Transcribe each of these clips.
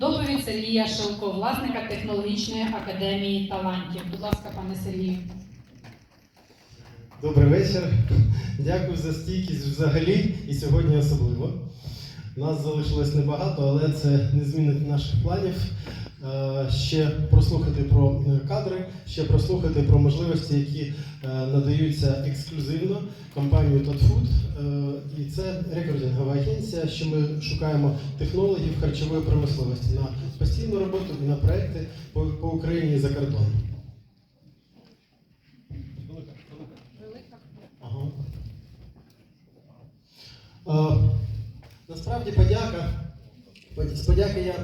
Доповідь Сергія Шилко, власника технологічної академії талантів. Будь ласка, пане Сергію. Добрий вечір. Дякую за стійкість взагалі і сьогодні особливо. Нас залишилось небагато, але це не змінить наших планів. Е, Ще прослухати про е, кадри, ще прослухати про можливості, які е, надаються ексклюзивно компанією Totfood. Е, І це рекордингова агенція, що ми шукаємо технологів харчової промисловості на постійну роботу і на проекти по, Україні і за кордоном. Ага. Насправді подяка. З подяки я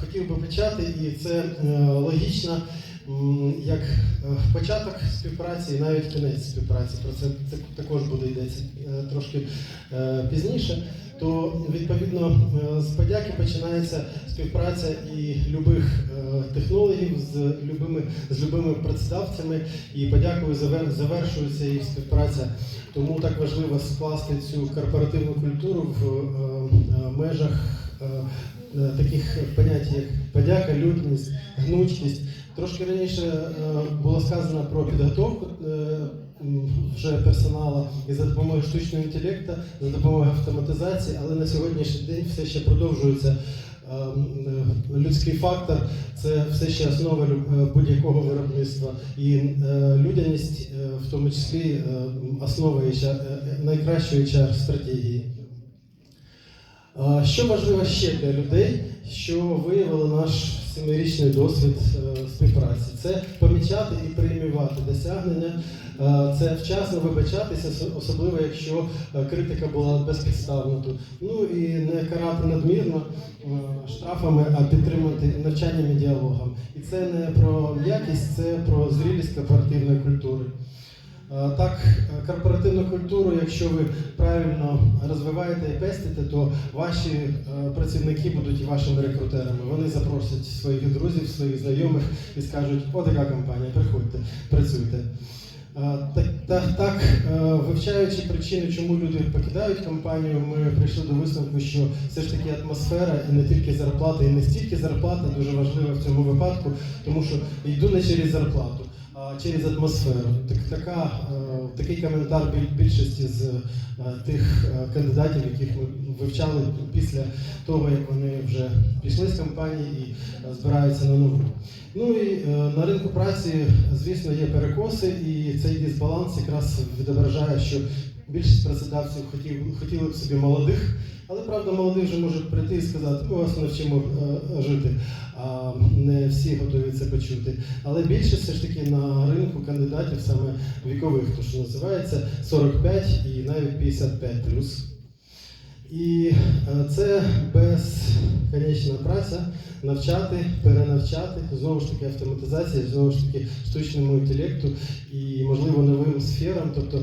хотів би почати, і це е, логічно, як е, початок співпраці і навіть кінець співпраці. Про це, також буде йдеться е, трошки пізніше. То відповідно з подяки починається співпраця і любих технологів з любими з любими працедавцями. І подякою завер- завершується і співпраця. Тому так важливо скласти цю корпоративну культуру в межах таких понять, як подяка, людність, гнучкість. Трошки раніше е, було сказано про підготовку е, вже персоналу і за допомогою штучного інтелекту, за допомогою автоматизації, але на сьогоднішній день все ще продовжується. е, е, Людський фактор це все ще основа е, будь-якого виробництва. І е, людяність, е, в тому числі, е, основа е, найкращої HR стратегії. Що важливо ще для людей, що виявили наш семирічний досвід е, співпраці, це помічати і преміювати досягнення, е, це вчасно вибачатися, особливо якщо е, критика була безпідставна. Ну і не карати надмірно штрафами, а підтримувати навчанням і діалогом. І це не про м'якість, це про зрілість корпоративної культури. Е, Так, е, корпоративну культуру, якщо ви правильно розвиваєте і пестите, то ваші е, працівники будуть і вашими рекрутерами. Вони запросять своїх друзів, своїх знайомих і скажуть, о, така компанія, приходьте, працюйте. Так, так, так, вивчаючи причини, чому люди покидають компанію, ми прийшли до висновку, що все ж таки атмосфера і не тільки зарплата, і не стільки зарплата дуже важлива в цьому випадку, тому що йду не через зарплату, через атмосферу. Так, така, е, такий коментар більшості з е, тих е, кандидатів, яких ми вивчали після того, як вони вже пішли з компанії і збираються на нову. Ну і на ринку праці, звісно, є перекоси, і цей дисбаланс якраз відображає, що більшість працедавців хотів, хотіли б собі молодих, але правда молодий вже можуть прийти і сказати, ми вас навчимо е, жити, а не всі готові це почути. Але більшість все ж таки на ринку кандидатів саме вікових, то що називається 45 і навіть 55 плюс. І е, це безконечна праця навчати, перенавчати, знову ж таки автоматизація, знову ж таки штучному інтелекту і, можливо, новим сферам. Тобто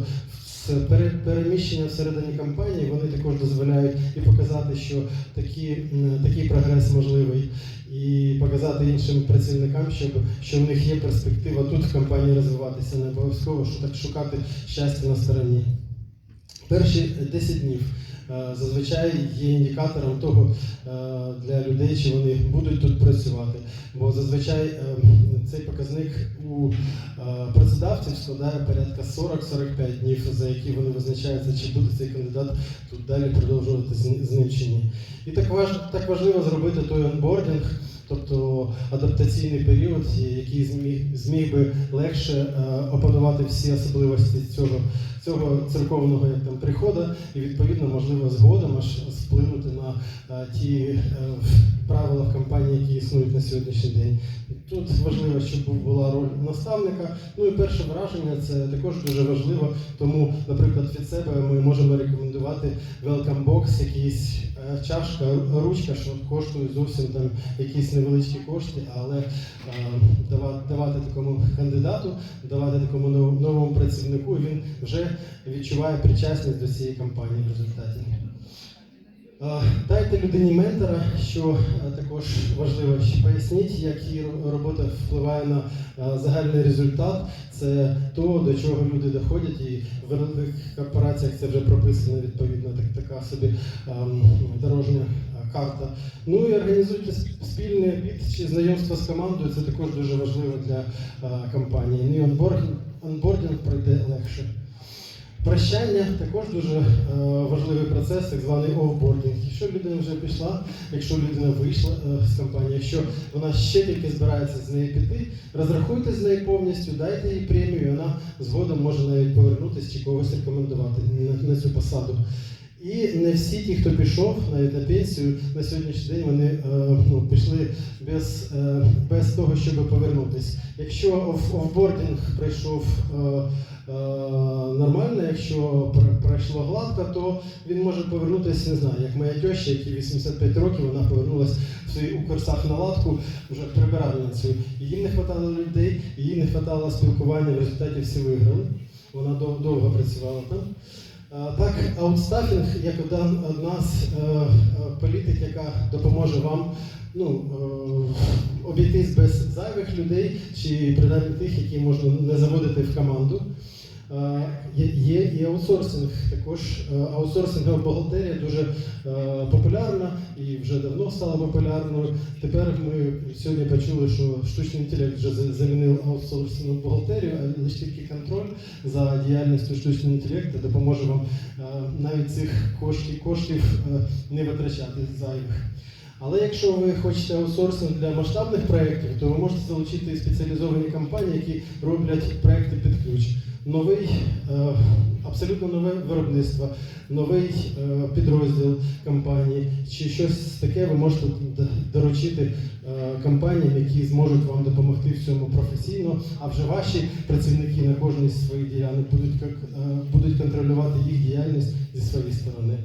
переміщення всередині компанії вони також дозволяють і показати, що такі, такий прогрес можливий, і показати іншим працівникам, щоб, що в них є перспектива тут в компанії розвиватися, не обов'язково що так шукати щастя на стороні. Перші 10 днів зазвичай є індикатором того е, для людей, чи вони будуть тут працювати. Бо зазвичай е, цей показник у е, працедавців складає порядка 40-45 днів, за які вони визначаються, чи буде цей кандидат тут далі продовжувати з, ним чи ні. І так важливо зробити той онбордінг, тобто адаптаційний період, який зміг, зміг би легше е, опанувати всі особливості цього цього церковного як там приходу, і відповідно можливо згодом аж вплинути на е, ті е, правила в компанії, які існують на сьогоднішній день. Тут важливо, щоб була роль наставника. Ну і перше враження це також дуже важливо. Тому, наприклад, від себе ми можемо рекомендувати welcome box, якийсь чашка, ручка, що коштує зовсім там якісь невеличкі кошти, але е, давати, такому кандидату, давати такому нов- новому працівнику, він вже відчуває причасність до цієї компанії в результаті. Е, Дайте людині ментора, що е, також важливо, поясніть, як її робота впливає на загальний результат. Це то, до чого люди доходять, і в великих корпораціях це вже прописано відповідно так, така собі ем, дорожня карта. Ну і організуйте сп- спільний обід чи знайомство з командою. Це також дуже важливо для е, компанії. Ну і онбордінг, онбордінг пройде легше. Прощання також дуже е, важливий процес, так званий офбордінг. Якщо людина вже пішла, якщо людина вийшла е, з компанії, якщо вона ще тільки збирається з неї піти, розрахуйте з нею повністю, дайте їй премію, і вона згодом може навіть повернутися чи когось рекомендувати на, на цю посаду. І не всі ті, хто пішов навіть на пенсію, на сьогоднішній день вони е, ну, пішли без, е, без того, щоб повернутися. Якщо оф- офбордінг пройшов е, нормально, якщо пр- пройшло гладко, то він може повернутися, не знаю, як моя теща, якій 85 років, вона повернулася в своїй укрсах на латку вже прибиральницю. Їм не вистачало людей, їй не вистачало спілкування, в результаті всі виграли. Вона дов- довго працювала там. А, Так, аутстафінг як одна, з е, е, політик, яка допоможе вам ну, е, обійтись без зайвих людей чи принаймні тих, які можна не заводити в команду. Е, Є, і аутсорсинг. Також е, аутсорсингова бухгалтерія дуже е, популярна і вже давно стала популярною. Тепер ми сьогодні почули, що штучний інтелект вже замінив аутсорсингову бухгалтерію, а лише тільки контроль за діяльністю штучного інтелекту допоможе вам навіть цих коштів, коштів не витрачати зайвих. Але якщо ви хочете аутсорсинг для масштабних проєктів, то ви можете залучити спеціалізовані компанії, які роблять проекти під ключ. Новий, е, абсолютно нове виробництво, новий е, підрозділ компанії чи щось таке ви можете доручити е, компаніям, які зможуть вам допомогти в цьому професійно. А вже ваші працівники на кожній з своїх ділянок будуть, будуть контролювати їх діяльність зі своєї сторони.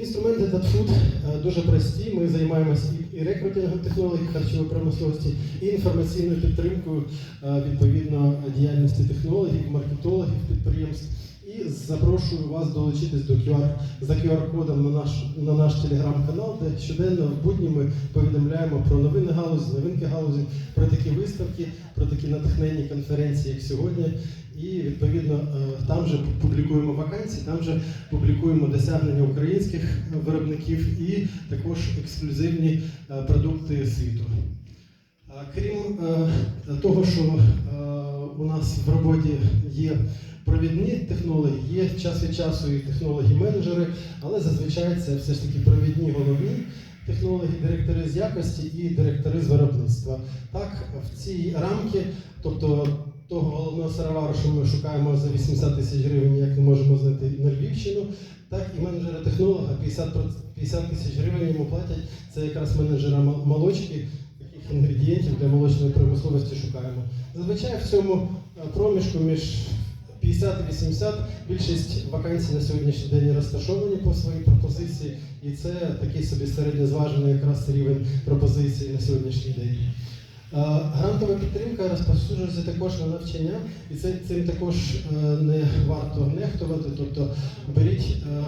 Інструменти DatFood е, дуже прості. Ми займаємося і- рекрутингом технологій харчової промисловості, і інформаційною підтримкою е, відповідно діяльності технологів, маркетологів підприємств. І запрошую вас долучитись до QR, за QR-кодом на наш, на наш телеграм-канал, де щоденно в будні ми повідомляємо про новини галузі, новинки галузі, про такі виставки, про такі натхненні конференції, як сьогодні. І відповідно е, там же публікуємо вакансії, там же публікуємо досягнення українських виробників і також ексклюзивні е, продукти світу. Крім е, того, що е, у нас в роботі є провідні технології, є час від часу і технології-менеджери, але зазвичай це все ж таки провідні головні технології, директори з якості і директори з виробництва. Так, в цій рамки, тобто того головного сировару, що ми шукаємо за 80 тисяч гривень, як не можемо знайти на Львівщину, так і менеджера технолога 50, 50 тисяч гривень йому платять. Це якраз менеджера молочки, яких інгредієнтів для молочної промисловості шукаємо. Зазвичай в цьому е, проміжку між 50 і 80 більшість вакансій на сьогоднішній день розташовані по своїй пропозиції, і це такий собі середньозважений якраз рівень пропозицій на сьогоднішній день. Е, Грантова підтримка розповсюджується також на навчання, і це цим також е, не варто нехтувати. Тобто беріть е,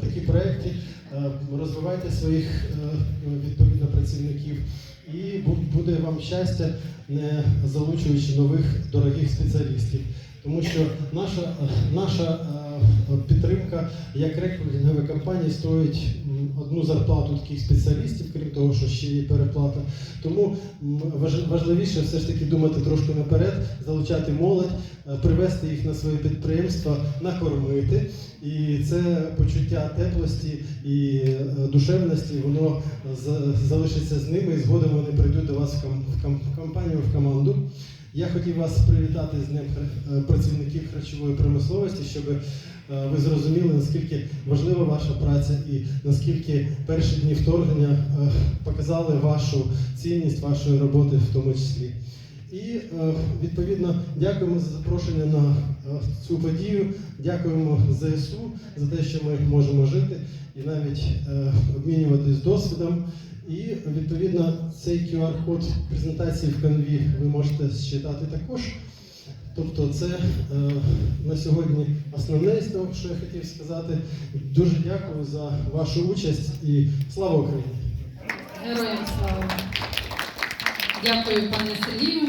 такі проекти, розвивайте своїх відповідно працівників, і буде вам щастя, не залучуючи нових дорогих спеціалістів. Тому що наша, наша підтримка як рекрутингової компанії стоїть одну зарплату таких спеціалістів, крім того, що ще є переплата. Тому важливіше все ж таки думати трошки наперед, залучати молодь, е, привести їх на своє підприємство, накормити. І це почуття теплості і е, душевності, воно залишиться з ними, і згодом вони прийдуть до вас в компанію, в команду. Я хотів вас привітати з Днем е, працівників харчової промисловості, щоб е, ви зрозуміли, наскільки важлива ваша праця і наскільки перші дні вторгнення е, показали вашу цінність вашої роботи в тому числі. І відповідно дякуємо за запрошення на цю подію. Дякуємо ЗСУ за те, що ми можемо жити і навіть обмінюватись досвідом. І відповідно цей QR-код презентації в канві ви можете считати також. Тобто, це е, на сьогодні основне з того, що я хотів сказати. Дуже дякую за вашу участь і слава Україні! Героям слава. Дякую, пане Сергію.